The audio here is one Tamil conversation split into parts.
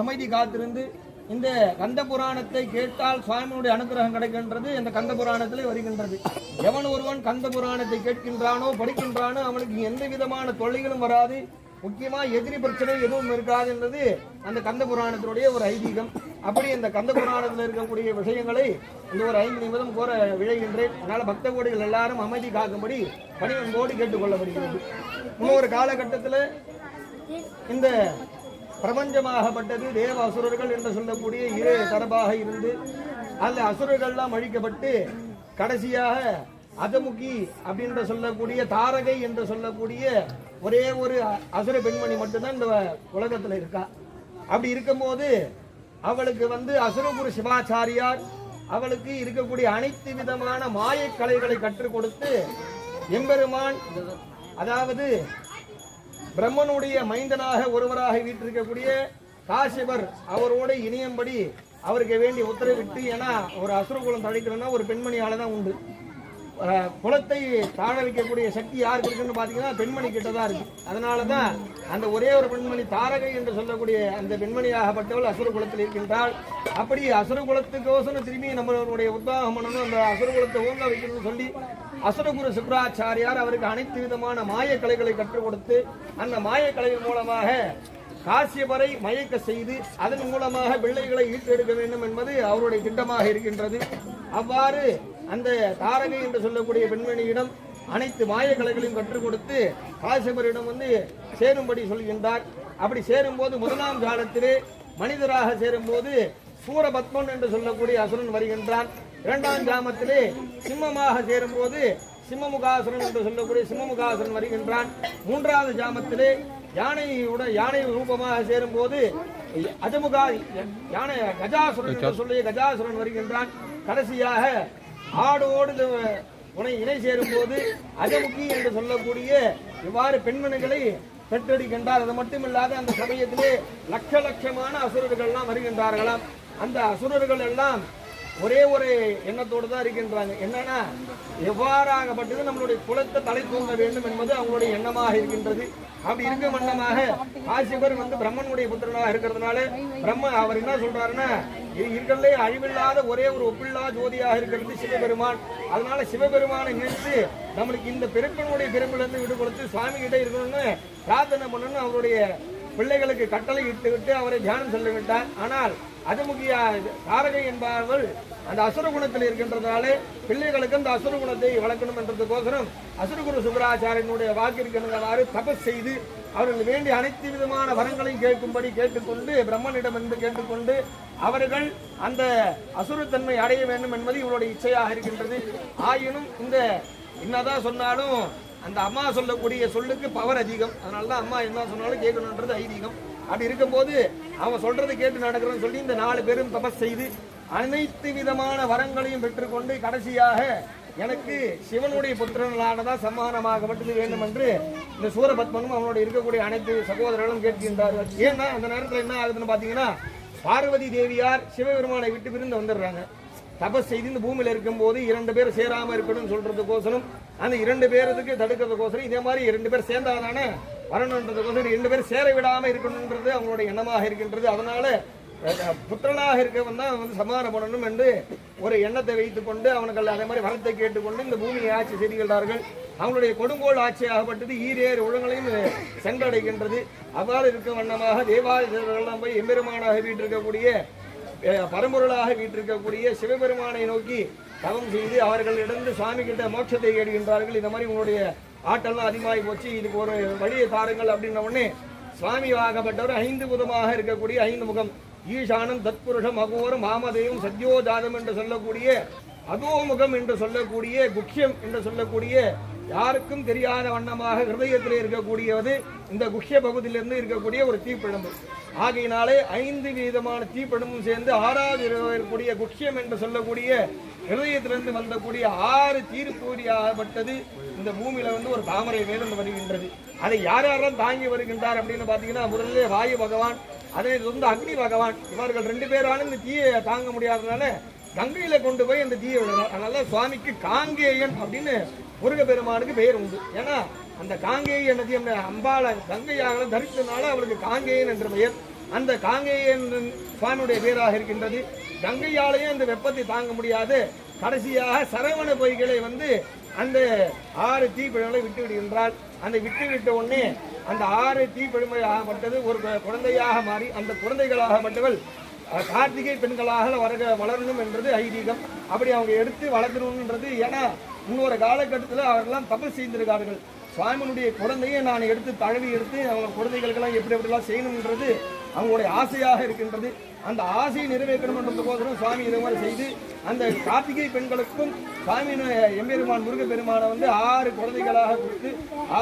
அமைதி காத்திருந்து இந்த கந்த புராணத்தை கேட்டால் சுவாமியுடைய அனுகிரகம் கிடைக்கின்றது. இந்த கந்த புராணத்திலே வருகின்றது. எவன் ஒருவன் கந்த புராணத்தை கேட்கின்றானோ படிக்கின்றானோ அவனுக்கு எந்த விதமான தொல்லைகளும் வராது. முக்கியமாக எதிரி பிரச்சனை எதுவும் இருக்காது என்பது அந்த கந்த புராணத்தினுடைய ஒரு ஐதீகம். அப்படி இந்த கந்த புராணத்தில் இருக்கக்கூடிய விஷயங்களை இந்த ஒரு ஐந்து நிமிடம் கூற விழைகின்றேன். அதனால் பக்த கோடிகள் எல்லாரும் அமைதி காக்கும்படி பணிவன்போடு கேட்டுக்கொள்ளப்படுகிறது. இன்னொரு காலகட்டத்தில் இந்த பிரபஞ்சமாகப்பட்டது தேவ அசுரர்கள் என்று சொல்லக்கூடிய இரு தரப்பாக இருந்து அந்த அசுரர்கள்லாம் அழிக்கப்பட்டு கடைசியாக அதமுகி அப்படின்ற சொல்லக்கூடிய தாரகை என்று சொல்லக்கூடிய ஒரே ஒரு அசுர பெண்மணி மட்டும்தான் இந்த உலகத்தில் இருக்கா. அப்படி இருக்கும்போது அவளுக்கு வந்து அசுரகுரு சிவாச்சாரியார் அவளுக்கு இருக்கக்கூடிய அனைத்து விதமான மாயக் கலைகளை கற்றுக் கொடுத்து எம்பெருமான் அதாவது பிரம்மனுடைய மைந்தனாக ஒருவராக வீட்டிருக்கக்கூடிய காசிபர் அவரோடு இணையும்படி அவருக்கு வேண்டி உத்தரவிட்டு ஏன்னா ஒரு அசுரகுலம் தழைக்கணும்னா ஒரு பெண்மணியால தான் உண்டு. குலத்தை தாழ வைக்கக்கூடிய சக்தி யாருக்கு இருக்குன்னு பார்த்தீங்கன்னா பெண்மணி கிட்ட தான் இருக்கு. அதனால தான் அந்த ஒரே ஒரு பெண்மணி தாரகை என்று சொல்லக்கூடிய அந்த பெண்மணியாகப்பட்டவள் அசுர குலத்தில் இருக்கின்றாள். அப்படி அசுர குலத்துக்கோசரம் திரும்பி நம்மளுடைய உத்தாகம் பண்ணணும். அந்த அசுர குலத்தை ஓங்க வைக்கணும்னு சொல்லி அசுரகுரு சுக்ராச்சாரியார் அவருக்கு அனைத்து விதமான மாய கலைகளை கற்றுக் கொடுத்து அந்த மாய கலை மூலமாக காசியவரை மயக்க செய்து அதன் மூலமாக பிள்ளைகளை ஈட்டெடுக்க வேண்டும் என்பது அவருடைய திட்டமாக இருக்கின்றது. அவ்வாறு அந்த தாரகை என்று சொல்லக்கூடிய பெண்மணியிடம் அனைத்து மாய கலைகளையும் கற்றுக் கொடுத்து காசியபரிடம் வந்து சேரும்படி சொல்கின்றார். அப்படி சேரும்போது முதலாம் காலத்திலே மனிதராக சேரும்போது சூரபத்மன் என்று சொல்லக்கூடிய அசுரன் வருகின்றான். இரண்டாம் கிராமத்திலே சிம்மமாக சேரும்போது சிம்மமுகாசுரன் என்று சொல்லக்கூடிய சிம்மமுகாசுரன் வருகின்றான். மூன்றாவது ஜாமத்திலே யானையுட யானை ரூபமாக சேரும்போது அஜமுகா யானை கஜாசுரன் என்று சொல்லிய கஜாசுரன் வருகின்றான். கடைசியாக ஆடோடு இந்த உனை இணை சேரும்போது அகமுகி என்று சொல்லக்கூடிய இவ்வாறு பெண்மணிகளை பெற்றெடுக்கின்றார் அது மட்டுமில்லாத அந்த சமயத்திலே லட்ச லட்சமான அசுரர்கள்லாம் வருகின்றார்களாம். அந்த அசுரர்கள் எல்லாம் ஒரே ஒரு எண்ணத்தோடு தான் இருக்கின்றாங்க. என்னன்னா எவ்வாறாகப்பட்டது நம்மளுடைய குலத்தை தலை தூங்க வேண்டும் என்பது அவங்களுடைய எண்ணமாக இருக்கின்றது. அப்படி இருக்க வண்ணமாக காசிபர் வந்து பிரம்மனுடைய புத்திரனாக இருக்கிறதுனால பிரம்ம அவர் என்ன சொல்றாருன்னா இது இருக்கிறதுலே அழிவில்லாத ஒரே ஒரு ஒப்பில்லா ஜோதியாக இருக்கிறது சிவபெருமான். அதனால சிவபெருமானை நினைத்து நம்மளுக்கு இந்த பிறப்பினுடைய பிறப்பிலிருந்து விடு கொடுத்து சுவாமி கிட்ட இருக்கணும்னு பிரார்த்தனை பண்ணணும்னு அவருடைய பிள்ளைகளுக்கு கட்டளை இட்டுவிட்டு அவரை தியானம் செல்ல விட்டார் ஆனால் அதுமுகிய தாரகை என்பவர்கள் அந்த அசுர குணத்தில் இருக்கின்றதாலே பிள்ளைகளுக்கு அந்த அசுர குணத்தை வளர்க்கணும் என்றதுக்கோசரம் அசுரகுரு சுக்கராச்சாரியனுடைய வாக்கிற்கிணவாறு தபஸ் செய்து அவர்கள் வேண்டிய அனைத்து விதமான வரங்களையும் கேட்கும்படி கேட்டுக்கொண்டு பிரம்மனிடம் என்று கேட்டுக்கொண்டு அவர்கள் அந்த அசுரத்தன்மை அடைய வேண்டும் என்பது இவருடைய இச்சையாக இருக்கின்றது. ஆயினும் இந்த என்னதான் சொன்னாலும் அந்த அம்மா சொல்லக்கூடிய சொல்லுக்கு பவர் அதிகம். அதனால தான் அம்மா என்ன சொன்னாலும் கேட்கணுன்றது ஐதீகம். அப்படி இருக்கும்போது அவன் சொல்றது கேட்டு நடக்கிறன்னு சொல்லி இந்த நாலு பேரும் தபஸ் செய்து அனைத்து விதமான வரங்களையும் பெற்றுக்கொண்டு கடைசியாக எனக்கு சிவனுடைய புத்திரனானதான் சம்மானமாகப்பட்டது வேண்டும் என்று இந்த சூரபத்மனும் அவனோட இருக்கக்கூடிய அனைத்து சகோதரர்களும் கேட்கின்றார்கள். ஏன்னா அந்த நேரத்தில் என்ன ஆகுதுன்னு பார்த்தீங்கன்னா பார்வதி தேவியார் சிவபெருமானை விட்டு பிரிந்து வந்துடுறாங்க. தபஸ் செய்து இந்த பூமியில் இருக்கும்போது இரண்டு பேர் சேராம இருக்கணும்னு சொல்றதுக்கோசரம் அந்த இரண்டு பேருக்கு தடுக்கிறதுக்கோசரம் இதே மாதிரி இரண்டு பேர் சேர்ந்தாதானே வரணுன்றதுக்கோசரம் இரண்டு பேர் சேர விடாம இருக்கணுன்றது அவங்களுடைய எண்ணமாக இருக்கின்றது. அதனால புத்திரனாக இருக்கவன் தான் வந்து சமாதானம் பண்ணணும் என்று ஒரு எண்ணத்தை வைத்துக் கொண்டு அவனுக்கு அதே மாதிரி வரத்தை கேட்டுக்கொண்டு இந்த பூமியை ஆட்சி செய்கிறார்கள் அவங்களுடைய கொடுங்கோல் ஆட்சியாகப்பட்டது ஈரேறு உலகங்களையும் சென்றடைகின்றது. அவ்வாறு இருக்க வண்ணமாக தேவாலயெல்லாம் போய் எம்பெருமானாக வீட்டிருக்கக்கூடிய பரம்பொருளாக வீட்டிருக்கக்கூடிய சிவபெருமானை நோக்கி தவம் செய்து அவர்களிடந்து சாமி கிட்ட மோட்சத்தை கேடுகின்றார்கள். இந்த மாதிரி உங்களுடைய ஆட்டெல்லாம் அதிகமாகி போச்சு. இதுக்கு ஒரு வழியை தாருங்கள் அப்படின்ன உடனே சுவாமி ஆகப்பட்டவர் ஐந்து புதமாக இருக்கக்கூடிய ஐந்து முகம். ஈசானம் தத்புருஷம் அகோரம் மாமதேவம் சத்யோஜாதம் என்று சொல்லக்கூடிய அதோமுகம் என்று சொல்லக்கூடிய குக்கியம் என்று சொல்லக்கூடிய யாருக்கும் தெரியாத வண்ணமாக ஹிருதயத்தில் இருக்கக்கூடியது இந்த குஷ்ய பகுதியிலிருந்து இருக்கக்கூடிய ஒரு தீப்பிழம்பு ஆகையினாலே ஐந்து விதமான தீப்பிழம்பும் சேர்ந்து ஆறாவது இருக்கக்கூடிய குஷ்யம் என்று சொல்லக்கூடிய ஹிருதயத்திலிருந்து வந்தக்கூடிய ஆறு தீர்ப்பூரியாகப்பட்டது இந்த பூமியில வந்து ஒரு தாமரை மேலிருந்து வருகின்றது. அதை யார் யாரெல்லாம் தாங்கி வருகின்றார் அப்படின்னு பார்த்தீங்கன்னா முதல்ல வாயு பகவான் அதனை வந்து அக்னி பகவான். இவர்கள் ரெண்டு பேராலும் இந்த தீயை தாங்க முடியாததுனால கங்கையில கொண்டு போய் அந்த தீயை விடணும். அதனால சுவாமிக்கு காங்கேயன் அப்படின்னு முருக பெருமானுக்கு பெயர் உண்டு. ஏன்னா அந்த காங்கேய நதி அந்த அம்பாளை கங்கையாக தரித்தனால அவளுக்கு காங்கேயன் என்ற பெயர். அந்த காங்கேயன் சுவாமியுடைய பேராக இருக்கின்றது. கங்கையாலேயும் அந்த வெப்பத்தை தாங்க முடியாது. கடைசியாக சரவண பொய்களை வந்து அந்த ஆறு தீப்பிழங்களை விட்டு விடுகின்றாள். அந்த விட்டு விட்ட உடனே அந்த ஆறு தீப்பிழமை ஆகப்பட்டது ஒரு குழந்தையாக மாறி அந்த குழந்தைகளாகப்பட்டவள் கார்த்திகை பெண்களாக வளர வளரணும் என்றது ஐதீகம். அப்படி அவங்க எடுத்து வளர்க்கணுன்றது ஏன்னா இன்னொரு காலகட்டத்தில் அவர்கள்லாம் தப்பு செய்திருக்கார்கள். சுவாமியினுடைய குழந்தையை நான் எடுத்து தழுவி எடுத்து அவங்க குழந்தைகளுக்கெல்லாம் எப்படி எப்படிலாம் செய்யணுன்றது அவங்களுடைய ஆசையாக இருக்கின்றது. அந்த ஆசையை நிறைவேற்றணும் என்ற சுவாமி இதை மாதிரி செய்து அந்த கார்த்திகை பெண்களுக்கும் சுவாமி எம்பெருமான் முருக பெருமானை வந்து ஆறு குழந்தைகளாக கொடுத்து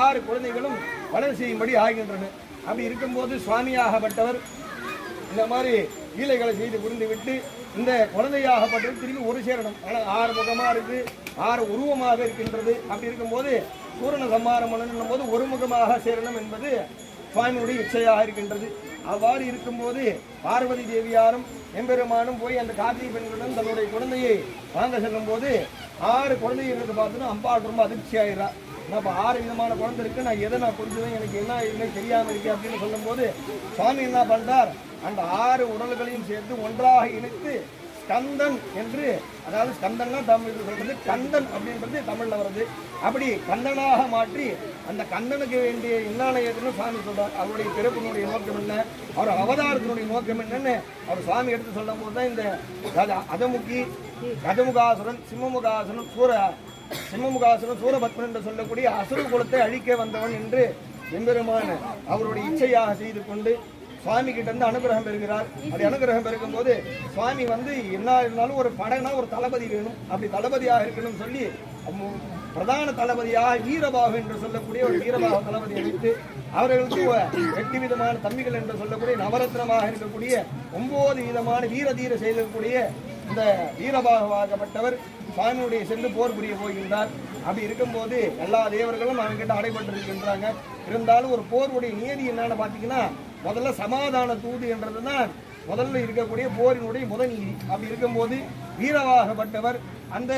ஆறு குழந்தைகளும் வளர செய்யும்படி ஆகின்றன. அப்படி இருக்கும்போது சுவாமியாகப்பட்டவர் இந்த மாதிரி லீலைகளை செய்து புரிந்து விட்டு இந்த குழந்தையாகப்பட்டது திரும்பி ஒரு சேரணும். ஆனால் ஆறு முகமாக இருக்குது ஆறு உருவமாக இருக்கின்றது. அப்படி இருக்கும்போது பூரண சம்மாரம் பண்ணணும் போது ஒருமுகமாக சேரணும் என்பது சுவாமியுடைய இச்சையாக இருக்கின்றது. அவ்வாறு இருக்கும்போது பார்வதி தேவியாரும் எம்பெருமானும் போய் அந்த கார்த்திகை பெண்களுடன் தன்னுடைய குழந்தையை வாங்க செல்லும் போது ஆறு குழந்தைகளுக்கு பார்த்தோன்னா அம்பாள் ரொம்ப அதிர்ச்சி ஆயிடுறா நான் இப்போ ஆறு விதமான குழந்தை இருக்கு நான் எதை நான் புரிஞ்சுவேன் எனக்கு என்ன இல்லை தெரியாமல் இருக்கு அப்படின்னு சொல்லும்போது சுவாமி என்ன பண்ணார் அந்த ஆறு உடல்களையும் சேர்த்து ஒன்றாக இணைத்து ஸ்கந்தன் என்று அதாவது ஸ்கந்தன்னா தமிழ் சொல்றது கந்தன் அப்படின்றது தமிழ்ல வருது. அப்படி கந்தனாக மாற்றி அந்த கந்தனுக்கு வேண்டிய இன்னாலயத்துன்னு சுவாமி சொல்றார். அவருடைய பிறப்பினுடைய நோக்கம் என்ன? அவர் அவதாரத்தினுடைய நோக்கம் என்னன்னு அவர் சுவாமி எடுத்து சொல்லும் போது தான் இந்த அதமுகி கதமுகாசுரன் சிம்மமுகாசுரன் சூர சிம்மமுகாசுரன் சூரபத்மன் என்று சொல்லக்கூடிய அசுர குலத்தை அழிக்க வந்தவன் என்று எம்பெருமான் அவருடைய இச்சையாக செய்து கொண்டு சுவாமி கிட்ட இருந்து அனுகிரகம் பெறுகிறார். அப்படி அனுகிரகம் பெருகும் போது சுவாமி வந்து என்ன இருந்தாலும் ஒரு படைனா ஒரு தளபதி வேணும். அப்படி தளபதியாக இருக்கணும்னு சொல்லி பிரதான தளபதியாக வீரபாகு என்று சொல்லக்கூடிய ஒரு வீரபாக தளபதி அமைத்து அவர்களுக்கு எட்டு விதமான தம்பிகள் என்று சொல்லக்கூடிய நவரத்னமாக இருக்கக்கூடிய ஒன்பது விதமான வீர தீர செய்யக்கூடிய இந்த வீரபாகவாகப்பட்டவர் சுவாமியுடைய சென்று போர் புரிய போகின்றார். அப்படி இருக்கும்போது எல்லா தேவர்களும் அவங்ககிட்ட அடைபட்டு இருக்கின்றாங்க இருந்தாலும் ஒரு போருடைய நியதி என்னன்னு பார்த்தீங்கன்னா முதல்ல சமாதான தூது என்றது தான் முதல்ல இருக்கக்கூடிய போரினுடைய முதல் நீதி அப்படி இருக்கும்போது வீரவாகப்பட்டவர் அந்த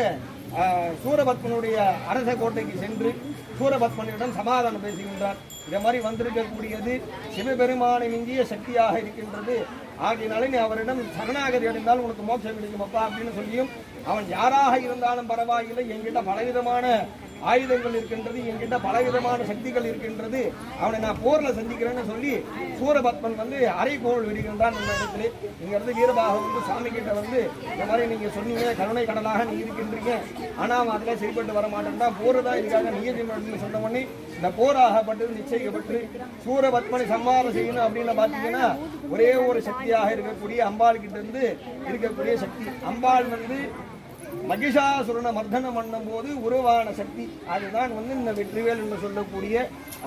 சூரபத்மனுடைய அரச கோட்டைக்கு சென்று சூரபத்மனிடம் சமாதானம் பேசுகின்றார். இதை மாதிரி வந்திருக்கக்கூடியது சிவபெருமானை மிஞ்சிய சக்தியாக இருக்கின்றது. ஆகையினாலே நீ அவரிடம் சரணாகதி அடைந்தால் உனக்கு மோட்சம் கிடைக்குமப்பா அப்படின்னு சொல்லியும் அவன் யாராக இருந்தாலும் பரவாயில்லை. எங்கிட்ட பலவிதமான ஆயுதங்கள் இருக்கின்றது என்கிட்ட பலவிதமான சக்திகள் இருக்கின்றது. அவனை நான் போர்ல சந்திக்கிறேன்னு சொல்லி சூரபத்மன் வந்து அரைகோள் விடுகின்றான் இந்த இடத்துல. இங்க இருந்து வீரபாக வந்து சாமி கிட்ட வந்து இந்த மாதிரி நீங்க சொன்னீங்க கருணை கடலாக நீ இருக்கின்றீங்க. ஆனா அவன் அதுல சரிப்பட்டு வர மாட்டேன்டா போறதா இருக்காங்க நீங்க சொன்ன உடனே இந்த போராகப்பட்டது நிச்சயிக்கப்பட்டு சூரபத்மனை சம்மாரம் செய்யணும் அப்படின்னு பாத்தீங்கன்னா ஒரே ஒரு சக்தியாக இருக்கக்கூடிய அம்பாள் கிட்ட இருந்து இருக்கக்கூடிய சக்தி. அம்பாள் வந்து மகிஷாசுரனை மர்தனம் பண்ணும்போது உருவான சக்தி. அதுதான் வந்து இந்த வெற்றிவேல் என்று சொல்லக்கூடிய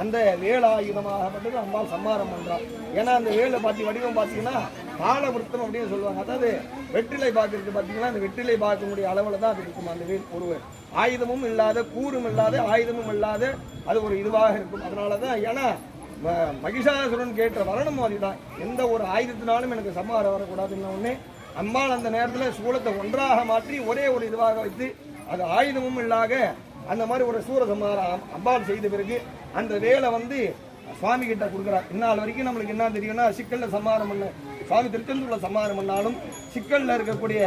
அந்த வேலாயுதமாகப்பட்டது அம்பாள் சம்மாரம் பண்றான் ஏன்னா அந்த வேலை பார்த்து வடிவம் பார்த்தீங்கன்னா காலவருத்தம் அப்படின்னு சொல்லுவாங்க. அதாவது வெற்றிலை பார்க்கறது பார்த்தீங்கன்னா அந்த வெற்றிலை பார்க்கக்கூடிய அளவில் தான் அது இருக்கும் அந்த வேல் ஒருவர் ஆயுதமும் இல்லாத கூறும் இல்லாத ஆயுதமும் இல்லாத அது ஒரு இதுவாக இருக்கும். அதனால தான் ஏன்னா மகிஷாசுரன் கேட்ட வரணும் அதுதான். எந்த ஒரு ஆயுதத்தினாலும் எனக்கு சம்மாரம் வரக்கூடாதுன்னு ஒன்று அம்மாள் அந்த நேரத்தில் சூலத்தை ஒன்றாக மாற்றி ஒரே ஒரு இதுவாக வைத்து அது ஆயுதமும் இல்லாத அந்த மாதிரி ஒரு சூரசம்மாரம் அம்பாள் செய்த பிறகு அந்த வேலை வந்து சுவாமி கிட்ட கொடுக்குறார் இந்நாள் வரைக்கும் நம்மளுக்கு என்ன தெரியும்னா சிக்கலில் சம்மாரம் பண்ண. சுவாமி திருச்செந்தூர்ல சம்மாரம் பண்ணாலும் சிக்கலில் இருக்கக்கூடிய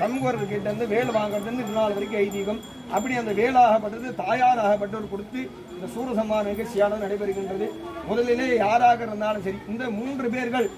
சமூகர்கிட்ட இருந்து வேலை வாங்குறதுன்னு வந்து இந்நாள் வரைக்கும் ஐதீகம். அப்படி அந்த வேலாகப்பட்டது தாயாராகப்பட்டவர் கொடுத்து இந்த சூர சம்மார நிகழ்ச்சியானது நடைபெறுகின்றது. முதலிலே யாராக இருந்தாலும் சரி இந்த மூன்று பேர்கள்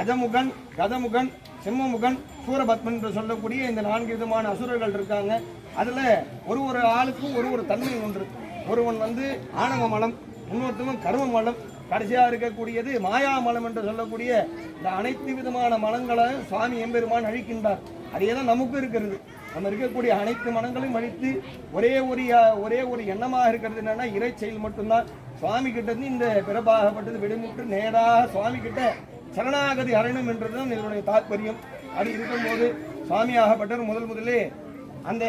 அஜமுகன் கதமுகன் சிம்மமுகன் சூரபத்மன் என்று சொல்லக்கூடிய இந்த நான்கு விதமான அசுரர்கள் இருக்காங்க. அதில் ஒரு ஒரு ஆளுக்கும் ஒரு ஒரு தன்மை ஒன்று. ஒருவன் வந்து ஆணவ மலம் இன்னொருத்தவன் கரும மலம். கடைசியாக இருக்கக்கூடியது மாயா மலம் என்று சொல்லக்கூடிய இந்த அனைத்து விதமான மலங்களை சுவாமி எம்பெருமான் அழிக்கின்றார். அதே தான் நமக்கும் இருக்கிறது. நம்ம இருக்கக்கூடிய அனைத்து மனங்களையும் அழித்து ஒரே ஒரு ஒரே ஒரு எண்ணமாக இருக்கிறது என்னன்னா இறை செயல் மட்டும்தான். சுவாமி கிட்ட இருந்து இந்த பிறப்பாகப்பட்டது விடுமுற்று நேராக சுவாமி கிட்ட சரணாகதி அடையணும் என்றதுதான் இதனுடைய தாற்பயம் அப்படி இருக்கும்போது சுவாமியாகப்பட்டவர் முதல் முதலே அந்த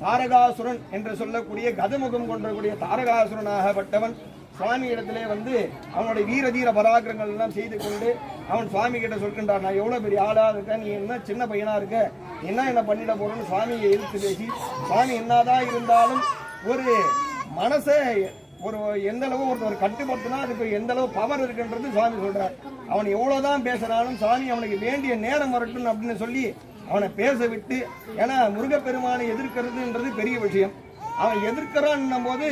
தாரகாசுரன் என்று சொல்லக்கூடிய கதமுகம் கொண்டக்கூடிய தாரகாசுரனாகப்பட்டவன் சுவாமி இடத்திலே வந்து அவனுடைய வீர தீர பராக்கிரங்கள் எல்லாம் செய்து கொண்டு அவன் சுவாமி கிட்ட சொல்கின்றான் நான் எவ்வளோ பெரிய ஆளாக இருக்கேன்? நீ என்ன சின்ன பையனாக இருக்க? என்ன என்ன பண்ணிட போறேன்னு சுவாமியை எதிர்த்து பேசி சுவாமி என்னதான் இருந்தாலும் ஒரு மனசை ஒரு எந்த அளவு ஒருத்தர் கட்டுப்படுத்தினா அதுக்கு எந்த அளவு பவர் இருக்குன்றது சாமி சொல்றார். அவன் எவ்வளவுதான் பேசுறாலும் சாமி அவனுக்கு வேண்டிய நேரம் வரட்டும் அப்படின்னு சொல்லி அவனை பேச விட்டு ஏன்னா முருகப்பெருமானை எதிர்க்கிறதுன்றது பெரிய விஷயம். அவன் எதிர்க்கிறான் போது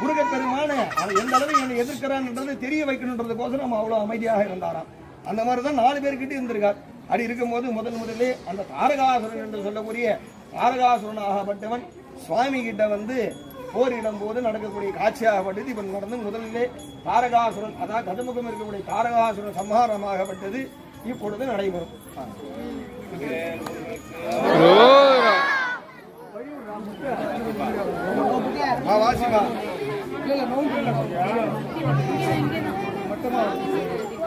முருகப்பெருமான அவன் எந்த அளவு என்னை எதிர்க்கிறான்ன்றது தெரிய வைக்கணுன்றதுக்கோசரம் நம்ம அவ்வளவு அமைதியாக இருந்தாராம். அந்த மாதிரி தான் நாலு பேர்கிட்ட இருந்திருக்கார். அப்படி இருக்கும்போது முதல் முதலே அந்த தாரகாசுரன் என்று சொல்லக்கூடிய தாரகாசுரன் ஆகப்பட்டவன் சுவாமி கிட்ட வந்து போரிடும் போது நடக்கக்கூடிய காட்சியாகப்பட்டது இவன் நடந்து முதலிலே தாரகாசுரன் அதாவது கதமுகம் இருக்கக்கூடிய தாரகாசுரன் சம்ஹாரமாகப்பட்டது. இப்பொழுது நடைபெறும். வாசிமா அதனைத்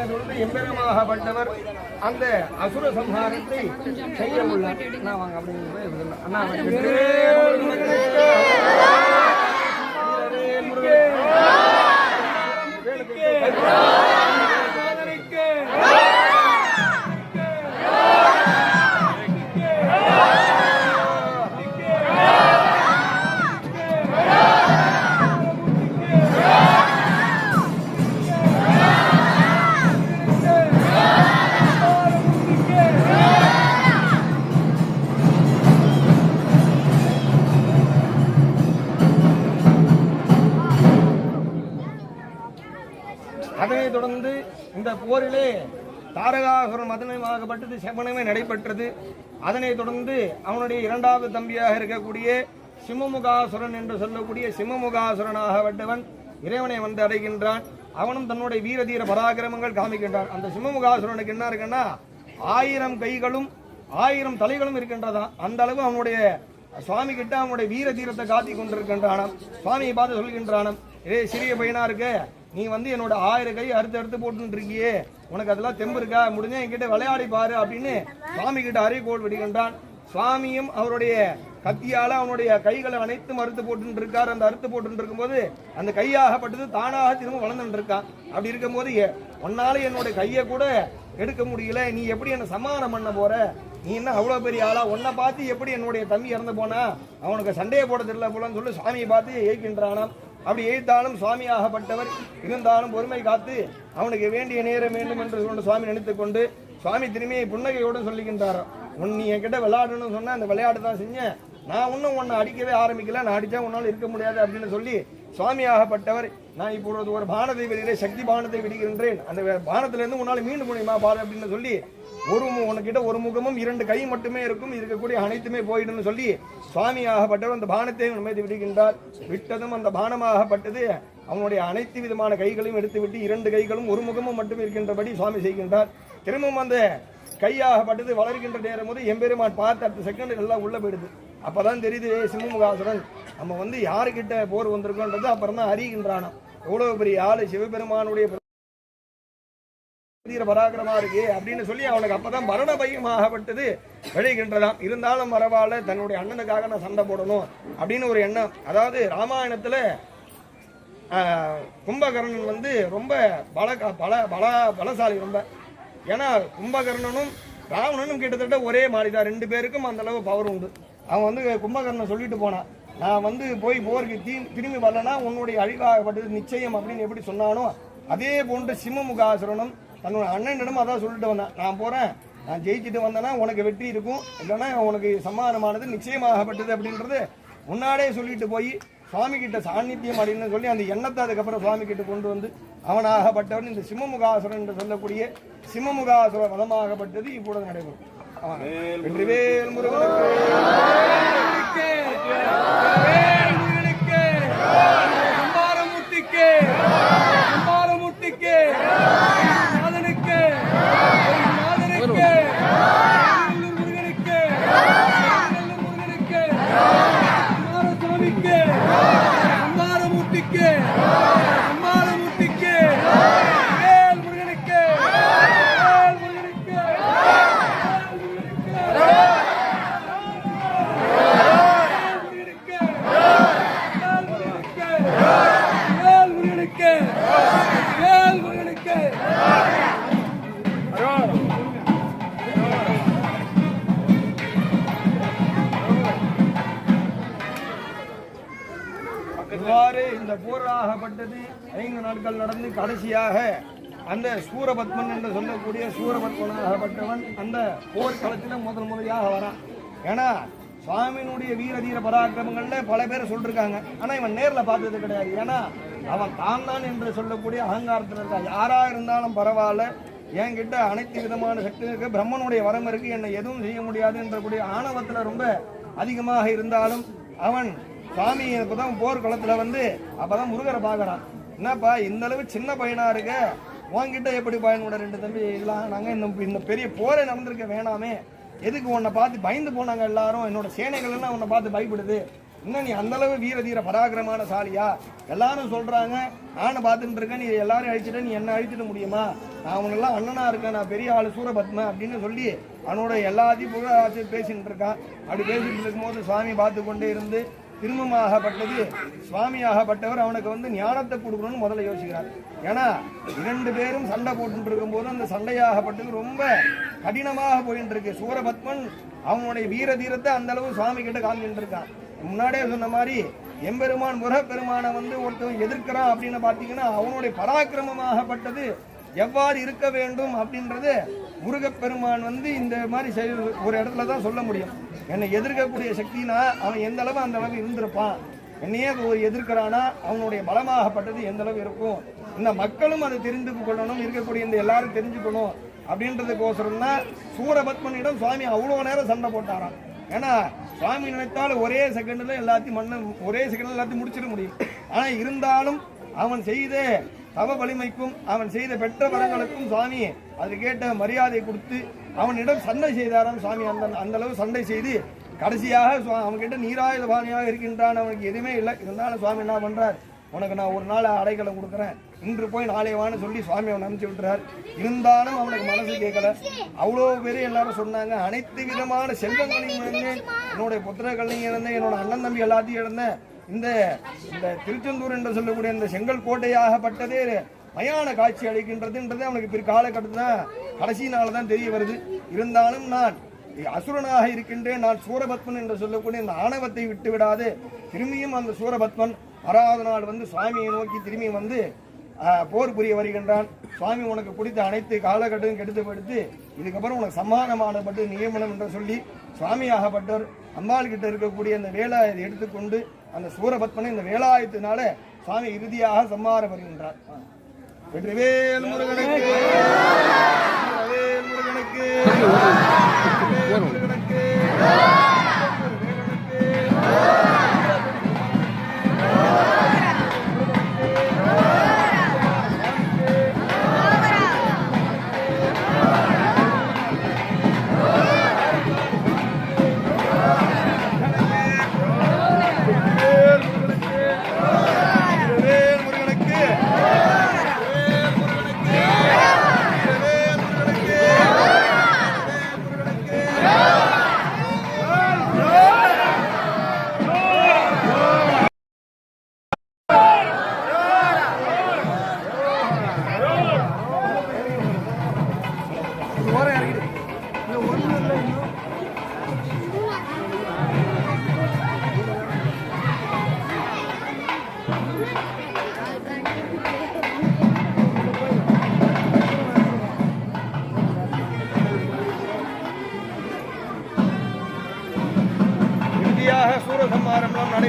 தொடர்ந்து எம்பெருமாகப்பட்டவர் அந்த அசுர சம்ஹாரத்தை செய்ய உள்ளார் வாங்க அண்ணா போரிலே தாரகாசுரன் மதனமாகப்பட்டது செவனமே நடைபெற்றது. அதனைத் தொடர்ந்து அவனுடைய இரண்டாவது தம்பியாக இருக்கக்கூடிய சிம்மமுகாசுரன் என்று சொல்லக்கூடிய சிம்மமுகாசுரனாகப்பட்டவன் இறைவனை வந்து அடைகின்றான். அவனும் தன்னுடைய வீரதீர பராக்கிரமங்கள் காமிக்கின்றான். அந்த சிம்மமுகாசுரனுக்கு என்ன இருக்குன்னா ஆயிரம் கைகளும் ஆயிரம் தலைகளும் இருக்கின்றதாம் அந்த அளவு அவனுடைய சுவாமி கிட்ட அவனுடைய வீர தீரத்தை காத்தி கொண்டிருக்கின்றானாம். சுவாமியை பார்த்து சொல்கின்றானாம் இதே சிறிய பையனா இருக்க நீ வந்து என்னோட ஆயிரம் கை அறுத்து அறுத்து போட்டுருக்கியே உனக்கு அதெல்லாம் தெம்பு இருக்கா? முடிஞ்சா என்கிட்ட விளையாடி பாரு அப்படின்னு சுவாமி கிட்ட அறைகோள் விடுகின்றான் சுவாமியும் அவருடைய கத்தியால அவனுடைய கைகளை அனைத்தும் அறுத்து போட்டு இருக்கார் அந்த அறுத்து போட்டு இருக்கும்போது அந்த கையாகப்பட்டது தானாக திரும்ப வளர்ந்துட்டு இருக்கான் அப்படி இருக்கும்போது எ- உன்னால என்னுடைய கையை கூட எடுக்க முடியல. நீ எப்படி என்ன சமாதானம் பண்ண போற? நீ என்ன அவ்வளோ பெரிய ஆளா? உன்னை பார்த்து எப்படி என்னுடைய தம்பி இறந்து போனா? அவனுக்கு சண்டையை போட தெரியல போலன்னு சொல்லி சுவாமியை பார்த்து ஏய்க்கின்றானாம். அப்படி எழுத்தாலும் சுவாமியாகப்பட்டவர் இருந்தாலும் பொறுமை காத்து அவனுக்கு வேண்டிய நேரம் வேண்டும் என்று கொண்டு சுவாமி நினைத்து கொண்டு சுவாமி திரும்பியை புன்னகையோடு சொல்லுகின்றாராம் உன் நீ என்கிட்ட விளையாடணும்னு சொன்னால் அந்த விளையாட்டு தான் செஞ்சேன். நான் இன்னும் உன்னை அடிக்கவே ஆரம்பிக்கல. நான் அடித்தா உன்னால் இருக்க முடியாது அப்படின்னு சொல்லி சுவாமியாகப்பட்டவர் நான் இப்பொழுது ஒரு பானத்தை வெளியிலே சக்தி பானத்தை விடுகின்றேன் அந்த வே- பானத்திலிருந்து உன்னால மீண்டு முடியுமா பாரு அப்படின்னு சொல்லி ஒரு உனக்கிட்ட ஒரு முகமும் இரண்டு கை மட்டுமே இருக்கும் இருக்கக்கூடிய அனைத்துமே போயிடும்னு சொல்லி சுவாமியாகப்பட்டவர் அந்த பானத்தை உன் விடுகின்றார் விட்டதும் அந்த பானமாகப்பட்டது அவனுடைய அனைத்து விதமான கைகளையும் எடுத்துவிட்டு இரண்டு கைகளும் ஒரு முகமும் மட்டும் இருக்கின்றபடி சுவாமி செய்கின்றார். திரும்பவும் அந்த கையாகப்பட்டது வளர்கின்ற நேரம் போது எம்பெருமான் பார்த்து அடுத்த செகண்ட் எல்லாம் உள்ளே போயிடுது. அப்பதான் தெரியுது சிம்மமுகாசுரன் நம்ம வந்து யாருக்கிட்ட போர் வந்திருக்கோன்றது அப்புறம் தான் அறிகின்றானாம். எவ்வளோ பெரிய ஆள் சிவபெருமானுடைய பராக்கிரமா இருக்கு அப்படின்னு சொல்லி அவனுக்கு அப்பதான் மரண பயமாகப்பட்டது விளைகின்றதாம். இருந்தாலும் பரவாயில்ல தன்னுடைய அண்ணனுக்காக நான் சண்டை போடணும் அப்படின்னு ஒரு எண்ணம். அதாவது ராமாயணத்துல கும்பகர்ணன் வந்து ரொம்ப பல பல பல பலசாலி ரொம்ப. ஏன்னா கும்பகர்ணனும் ராவணனும் கிட்டத்தட்ட ஒரே மாதிரி தான் ரெண்டு பேருக்கும் அந்த அளவு பவர் உண்டு. அவன் வந்து கும்பகர்ணன் சொல்லிட்டு போனான் நான் வந்து போய் போருக்கு தீ திரும்பி வரலன்னா உன்னுடைய அழிவாகப்பட்டது நிச்சயம் அப்படின்னு எப்படி சொன்னானோ அதே போன்று சிம்மமுகாசுரனும் தன்னோட அண்ணனிடம் அதான் சொல்லிட்டு வந்தான் நான் போறேன். நான் ஜெயிச்சுட்டு வந்தேன்னா உனக்கு வெற்றி இருக்கும். இல்லைன்னா உனக்கு சம்மானமானது நிச்சயமாகப்பட்டது அப்படின்றது முன்னாடியே சொல்லிட்டு போய் சுவாமி கிட்ட சாநித்தியம் அப்படின்னு சொல்லி அந்த எண்ணத்தை அதுக்கப்புறம் சுவாமி கிட்ட கொண்டு வந்து அவனாகப்பட்டவன் இந்த சிம்மமுகாசுரன் என்று சொல்லக்கூடிய சிம்மமுகாசுர வதமாகப்பட்டது இப்பொழுது நடைபெறும். வெற்றிவேல் முருகனுக்கு. ஐந்து நடந்து கடைசியாக அந்த சூரபத்மன் என்று சொல்லக்கூடிய சூரபத்மனாகப்பட்டவன் அந்த போர்க்களத்தில் முதல் முறையாக வரான். ஏன்னா சுவாமியினுடைய வீரதீர பராக்கிரமங்கள்ல பல பேர் சொல்லிருக்காங்க. ஆனா இவன் நேரில் பார்த்தது கிடையாது. ஏன்னா அவன் தான் தான் என்று சொல்லக்கூடிய அகங்காரத்தில் இருக்கான். யாரா இருந்தாலும் பரவாயில்ல. என்கிட்ட அனைத்து விதமான சக்தி இருக்கு. பிரம்மனுடைய வரம் இருக்கு. என்னை எதுவும் செய்ய முடியாது என்றக்கூடிய ஆணவத்துல ரொம்ப அதிகமாக இருந்தாலும் அவன் சுவாமி இப்பதான் போர்க்களத்துல வந்து அப்பதான் முருகரை பார்க்கறான். என்னப்பா இந்த அளவு சின்ன பையனா இருக்க? உன்கிட்ட எப்படி பயனோட ரெண்டு தம்பி? எல்லாம் நாங்கள் இந்த இந்த பெரிய போரே நடந்திருக்க வேணாமே. எதுக்கு உன்னை பார்த்து பயந்து போனாங்க எல்லாரும்? என்னோட சேனைகள் எல்லாம் உன்னை பார்த்து பயப்படுது. இன்னும் நீ அந்த அளவு வீர தீர பராக்கிரமான சாலியா? எல்லாரும் சொல்றாங்க நானும் பார்த்துட்டு இருக்கேன். நீ எல்லாரும் அழிச்சிட்ட நீ என்ன அழிச்சிட முடியுமா? நான் அவனெல்லாம் அண்ணனா இருக்கேன். நான் பெரிய ஆளு சூரபத்ம அப்படின்னு சொல்லி அவனோட எல்லாத்தையும் புகழாச்சு பேசிட்டு இருக்கான். அப்படி பேசிட்டு இருக்கும்போது சுவாமி பார்த்து கொண்டே இருந்து திருமமாகப்பட்டது சுவாமியாகப்பட்டவர் அவனுக்கு வந்து ஞானத்தை கொடுக்கணும்னு முதல்ல யோசிக்கிறார். ஏன்னா இரண்டு பேரும் சண்டை போட்டுட்டு இருக்கும்போது அந்த சண்டையாகப்பட்டது ரொம்ப கடினமாக போயிட்டு இருக்கு சூரபத்மன் அவனுடைய வீர தீரத்தை அந்த அளவு சுவாமி கிட்ட காமிக்கிட்டு இருக்கான் முன்னாடியே சொன்ன மாதிரி எம்பெருமான் முருகப்பெருமானை வந்து ஒருத்தன் எதிர்க்கிறான் அப்படின்னு பார்த்தீங்கன்னா அவனுடைய பராக்கிரமமாகப்பட்டது எவ்வாறு இருக்க வேண்டும் அப்படின்றது முருகப்பெருமான் வந்து இந்த மாதிரி செயல் ஒரு இடத்துல தான் சொல்ல முடியும். என்னை எதிர்க்கக்கூடிய சக்தினா அவன் எந்த அளவு அந்த அளவு இருந்திருப்பான். என்னையே ஒரு எதிர்க்கிறானா அவனுடைய பலமாகப்பட்டது எந்த அளவு இருக்கும். இந்த மக்களும் அதை தெரிந்து கொள்ளணும் இருக்கக்கூடிய இந்த எல்லாரும் தெரிஞ்சுக்கணும் அப்படின்றதுக்கோசரம் தான் சூரபத்மனிடம் சுவாமி அவ்வளோ நேரம் சண்டை போட்டாராம். ஏன்னா சுவாமி நினைத்தால் ஒரே செகண்டில் எல்லாத்தையும் மண்ணை ஒரே செகண்டில் எல்லாத்தையும் முடிச்சிட முடியும். ஆனால் இருந்தாலும் அவன் செய்த தவ வலிமைக்கும் அவன் செய்த பெற்ற வரங்களுக்கும் சுவாமியே அது கேட்ட மரியாதை கொடுத்து அவனிடம் சண்டை செய்தாராம் சுவாமி. அந்த அந்த அளவு சண்டை செய்து கடைசியாக அவன்கிட்ட நீராயுத பாணியாக இருக்கின்றான். அவனுக்கு எதுவுமே இல்லை. இருந்தாலும் சுவாமி என்ன பண்றார்? உனக்கு நான் ஒரு நாள் அடைக்கலம் கொடுக்குறேன். இன்று போய் நாளை வான்னு சொல்லி சுவாமி அவன் அனுப்பிச்சு விட்டுறார். இருந்தாலும் அவனுக்கு மனசு கேட்கல. அவ்வளோ பேர் எல்லாரும் சொன்னாங்க அனைத்து விதமான செல்வங்களையும் இழந்தேன். என்னுடைய புத்திரர்களையும் இழந்தேன். என்னோட அண்ணன் தம்பி எல்லாத்தையும் இழந்தேன். இந்த இந்த திருச்செந்தூர் என்று சொல்லக்கூடிய இந்த செங்கல் கோட்டையாகப்பட்டதே மயான காட்சி அளிக்கின்றதுன்றது அவனுக்கு பிற்காலகட்டத்தில் தான் கடைசி நாள் தான் தெரிய வருது. இருந்தாலும் நான் அசுரனாக இருக்கின்றேன் நான் சூரபத்மன் என்று சொல்லக்கூடிய இந்த ஆணவத்தை விட்டு விடாது. திரும்பியும் அந்த சூரபத்மன் ஆறாவது நாள் வந்து சுவாமியை நோக்கி திரும்பி வந்து போர் புரிய வருகின்றான். சுவாமி உனக்கு பிடித்த அனைத்து காலகட்டமும் கெடுத்து படுத்து இதுக்கப்புறம் உனக்கு சமாதானமானப்பட்டு நியமனம் என்று சொல்லி சுவாமியாகப்பட்டவர் அம்பாள் கிட்ட இருக்கக்கூடிய அந்த வேலை எடுத்துக்கொண்டு அந்த சூரபத்மனை இந்த வேலாயத்தினால சாமி இறுதியாக சம்மாற வருகின்றார் வெற்றிவேல் முருகனுக்கு. முருகனுக்கு. முருகனுக்கு.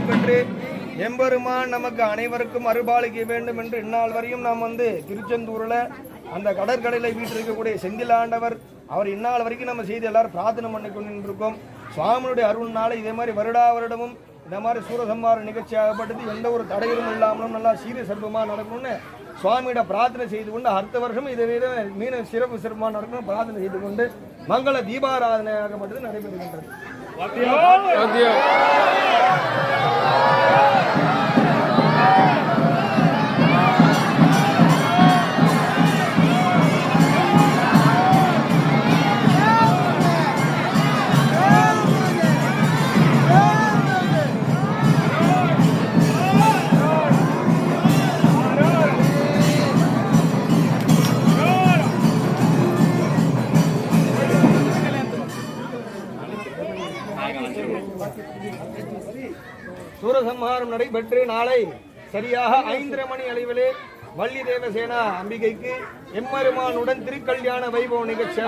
பெற்று எம்பெருமான் நமக்கு அனைவருக்கும் அருபாலிக்க வேண்டும் என்று இந்நாள் வரையும் நாம் வந்து திருச்செந்தூரில் அந்த கடற்கடையில் வீட்டிருக்கக்கூடிய செந்திலாண்டவர் அவர் இந்நாள் வரைக்கும் நம்ம செய்து எல்லாரும் பிரார்த்தனை பண்ணி கொண்டு இருக்கோம் சுவாமியுடைய அருள்னால இதே மாதிரி வருடா வருடமும் இந்த மாதிரி சூரசம்மார நிகழ்ச்சி ஆகப்பட்டது எந்த ஒரு தடைகளும் இல்லாமலும் நல்லா சீரிய சிறப்புமாக நடக்கணும்னு சுவாமியிட பிரார்த்தனை செய்து கொண்டு அடுத்த வருஷம் இதை விட மீன சிறப்பு சிறப்பாக நடக்கணும் பிரார்த்தனை செய்து கொண்டு மங்கள தீபாராதனை ஆகப்பட்டது நடைபெறுகின்றது. Adiós. Adiós. மாலை சரியாக ஐந்தரை மணி அளவிலே வள்ளி தேவசேனா அம்பிகைக்கு எம்மருமானுடன் திருக்கல்யாண வைபவ நிகழ்ச்சி